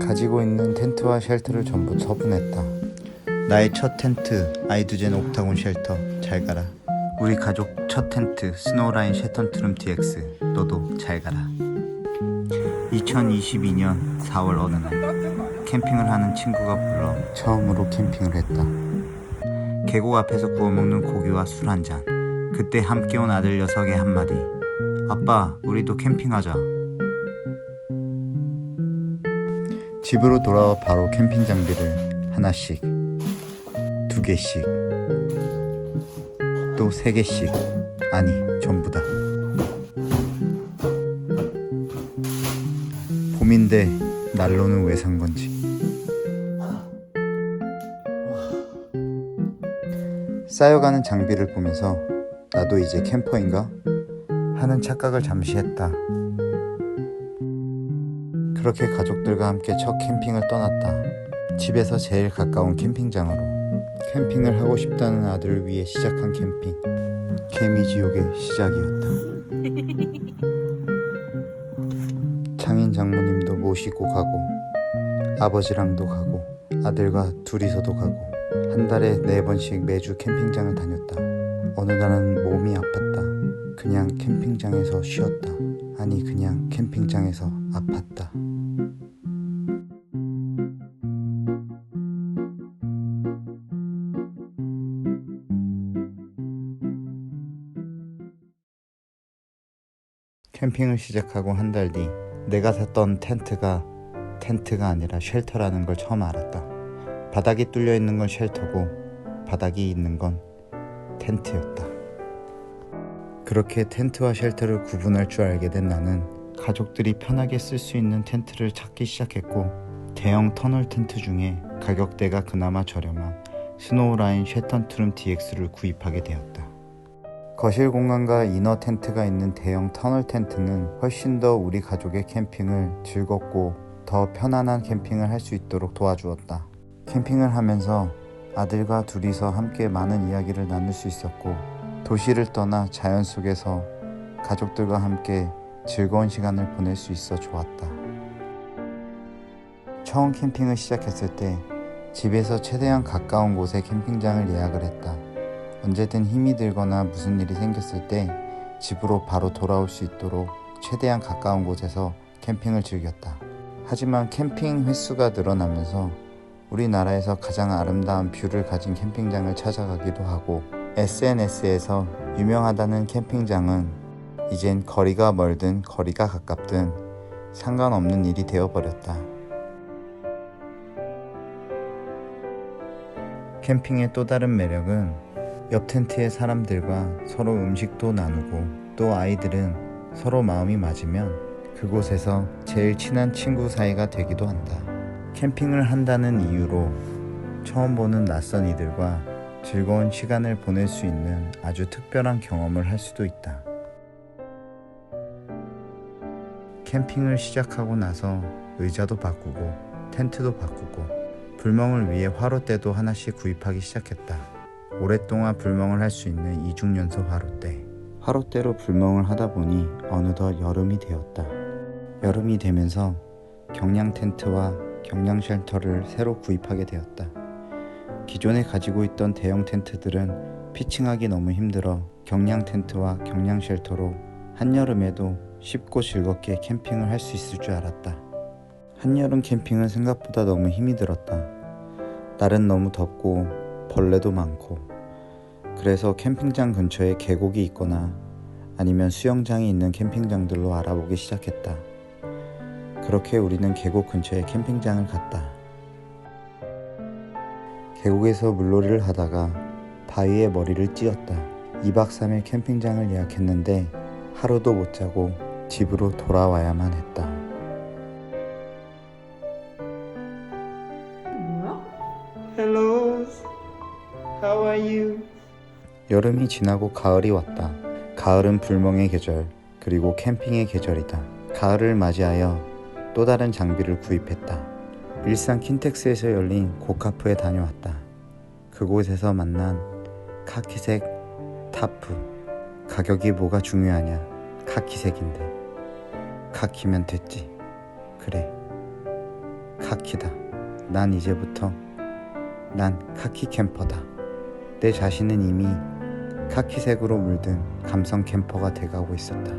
가지고 있는 텐트와 쉘터를 전부 처분했다. 나의 첫 텐트 아이두젠 옥타곤 쉘터 잘 가라. 우리 가족 첫 텐트 스노우라인 쉐턴트룸 DX 너도 잘 가라. 2022년 4월 어느 날 캠핑을 하는 친구가 불러 처음으로 캠핑을 했다. 계곡 앞에서 구워 먹는 고기와 술 한 잔. 그때 함께 온 아들 녀석의 한마디. 아빠, 우리도 캠핑하자. 집으로 돌아와 바로 캠핑 장비를 하나씩, 두 개씩, 또 세 개씩, 아니, 전부 다. 봄인데 난로는 왜 산 건지. 쌓여가는 장비를 보면서 나도 이제 캠퍼인가? 하는 착각을 잠시 했다. 그렇게 가족들과 함께 첫 캠핑을 떠났다. 집에서 제일 가까운 캠핑장으로. 캠핑을 하고 싶다는 아들을 위해 시작한 캠핑. 개미지옥의 시작이었다. 장인 장모님도 모시고 가고, 아버지랑도 가고, 아들과 둘이서도 가고, 한 달에 네 번씩 매주 캠핑장을 다녔다. 어느 날은 몸이 아팠다. 그냥 캠핑장에서 쉬었다. 아니, 그냥 캠핑장에서 아팠다. 캠핑을 시작하고 한 달 뒤, 내가 샀던 텐트가 텐트가 아니라 쉘터라는 걸 처음 알았다. 바닥이 뚫려 있는 건 쉘터고, 바닥이 있는 건 텐트였다. 그렇게 텐트와 쉘터를 구분할 줄 알게 된 나는 가족들이 편하게 쓸 수 있는 텐트를 찾기 시작했고 대형 터널 텐트 중에 가격대가 그나마 저렴한 스노우라인 쉐턴트룸 DX를 구입하게 되었다. 거실 공간과 이너 텐트가 있는 대형 터널 텐트는 훨씬 더 우리 가족의 캠핑을 즐겁고 더 편안한 캠핑을 할 수 있도록 도와주었다. 캠핑을 하면서 아들과 둘이서 함께 많은 이야기를 나눌 수 있었고 도시를 떠나 자연 속에서 가족들과 함께 즐거운 시간을 보낼 수 있어 좋았다. 처음 캠핑을 시작했을 때 집에서 최대한 가까운 곳에 캠핑장을 예약을 했다. 언제든 힘이 들거나 무슨 일이 생겼을 때 집으로 바로 돌아올 수 있도록 최대한 가까운 곳에서 캠핑을 즐겼다. 하지만 캠핑 횟수가 늘어나면서 우리나라에서 가장 아름다운 뷰를 가진 캠핑장을 찾아가기도 하고 SNS에서 유명하다는 캠핑장은 이젠 거리가 멀든 거리가 가깝든 상관없는 일이 되어버렸다. 캠핑의 또 다른 매력은 옆 텐트의 사람들과 서로 음식도 나누고 또 아이들은 서로 마음이 맞으면 그곳에서 제일 친한 친구 사이가 되기도 한다. 캠핑을 한다는 이유로 처음 보는 낯선 이들과 즐거운 시간을 보낼 수 있는 아주 특별한 경험을 할 수도 있다. 캠핑을 시작하고 나서 의자도 바꾸고 텐트도 바꾸고 불멍을 위해 화롯대도 하나씩 구입하기 시작했다. 오랫동안 불멍을 할 수 있는 이중연소 화롯대. 화롯대로 불멍을 하다 보니 어느덧 여름이 되었다. 여름이 되면서 경량 텐트와 경량 쉘터를 새로 구입하게 되었다. 기존에 가지고 있던 대형 텐트들은 피칭하기 너무 힘들어 경량 텐트와 경량 쉘터로 한여름에도 쉽고 즐겁게 캠핑을 할 수 있을 줄 알았다. 한여름 캠핑은 생각보다 너무 힘이 들었다. 날은 너무 덥고 벌레도 많고 그래서 캠핑장 근처에 계곡이 있거나 아니면 수영장이 있는 캠핑장들로 알아보기 시작했다. 그렇게 우리는 계곡 근처에 캠핑장을 갔다. 계곡에서 물놀이를 하다가 바위에 머리를 찧었다. 2박 3일 캠핑장을 예약했는데 하루도 못 자고 집으로 돌아와야만 했다. 여름이 지나고 가을이 왔다. 가을은 불멍의 계절, 그리고 캠핑의 계절이다. 가을을 맞이하여 또 다른 장비를 구입했다. 일산 킨텍스에서 열린 고카프에 다녀왔다. 그곳에서 만난 카키색 타프. 가격이 뭐가 중요하냐? 카키색인데. 카키면 됐지. 그래. 카키다. 난 이제부터 난 카키 캠퍼다. 내 자신은 이미 카키색으로 물든 감성 캠퍼가 돼가고 있었다.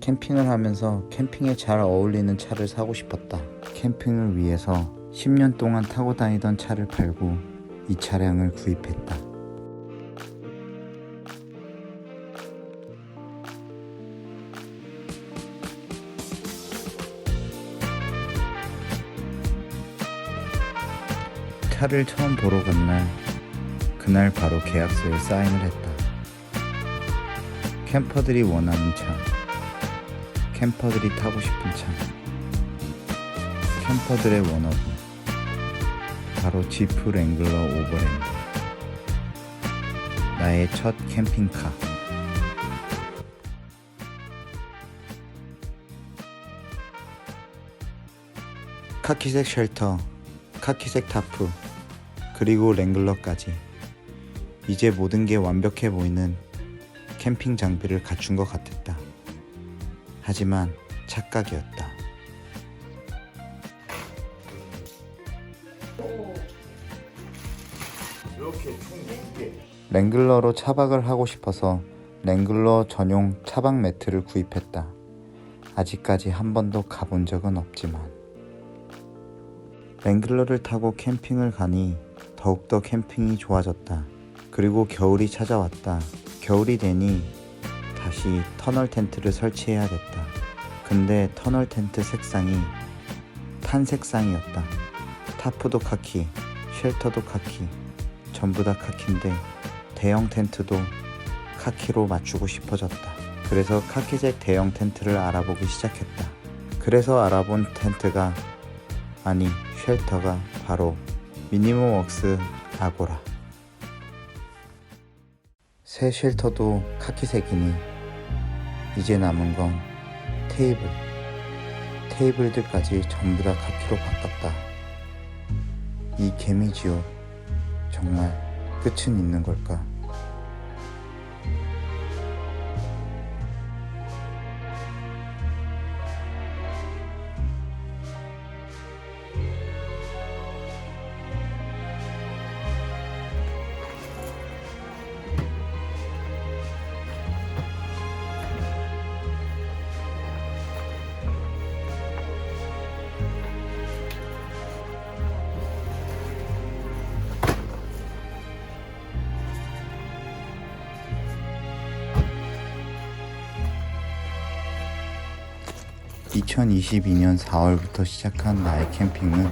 캠핑을 하면서 캠핑에 잘 어울리는 차를 사고 싶었다. 캠핑을 위해서 10년 동안 타고 다니던 차를 팔고 이 차량을 구입했다. 차를 처음 보러 간 날, 그날 바로 계약서에 사인을 했다. 캠퍼들이 원하는 차, 캠퍼들이 타고 싶은 차, 캠퍼들의 워너비, 바로 지프 랭글러 오버랜드. 나의 첫 캠핑카. 카키색 쉘터, 카키색 타프, 그리고 랭글러까지. 이제 모든 게 완벽해 보이는 캠핑 장비를 갖춘 것 같았다. 하지만 착각이었다. 랭글러로 차박을 하고 싶어서 랭글러 전용 차박 매트를 구입했다. 아직까지 한 번도 가본 적은 없지만 랭글러를 타고 캠핑을 가니 더욱더 캠핑이 좋아졌다. 그리고 겨울이 찾아왔다. 겨울이 되니 다시 터널 텐트를 설치해야겠다. 근데 터널 텐트 색상이 탄 색상이었다. 타프도 카키, 쉘터도 카키, 전부 다 카키인데 대형 텐트도 카키로 맞추고 싶어졌다. 그래서 카키색 대형 텐트를 알아보기 시작했다. 그래서 알아본 텐트가 아니 쉘터가 바로 미니멈 웍스 아고라. 새 쉘터도 카키색이니 이제 남은 건 테이블. 테이블들까지 전부 다 카키로 바꿨다. 이 개미지옥 정말 끝은 있는 걸까? (2022년 4월부터) 시작한 나의 캠핑은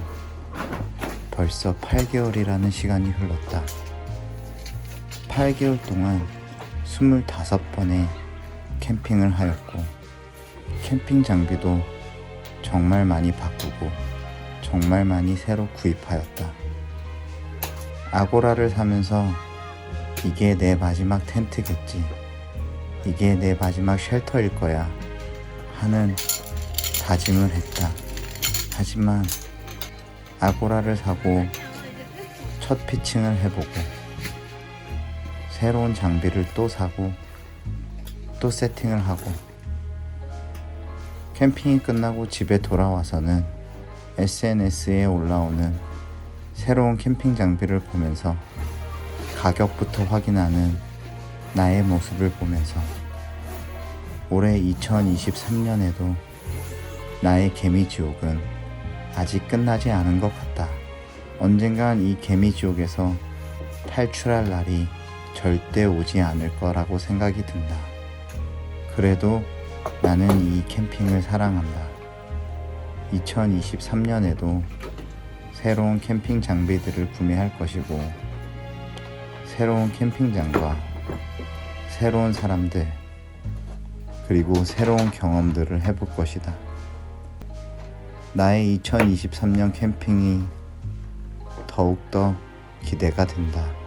벌써 8개월이라는 시간이 흘렀다. 8개월 동안 25번의 캠핑을 하였고, 캠핑 장비도 정말 많이 바꾸고, 정말 많이 새로 구입하였다. 아고라를 사면서 이게 내 마지막 텐트겠지. 이게 내 마지막 쉘터일 거야. 하는 다짐을 했다. 하지만 아고라를 사고 첫 피칭을 해보고 새로운 장비를 또 사고 또 세팅을 하고 캠핑이 끝나고 집에 돌아와서는 SNS에 올라오는 새로운 캠핑 장비를 보면서 가격부터 확인하는 나의 모습을 보면서 올해 2023년에도 나의 개미 지옥은 아직 끝나지 않은 것 같다. 언젠간 이 개미 지옥에서 탈출할 날이 절대 오지 않을 거라고 생각이 든다. 그래도 나는 이 캠핑을 사랑한다. 2023년에도 새로운 캠핑 장비들을 구매할 것이고, 새로운 캠핑장과 새로운 사람들, 그리고 새로운 경험들을 해볼 것이다. 나의 2023년 캠핑이 더욱더 기대가 된다.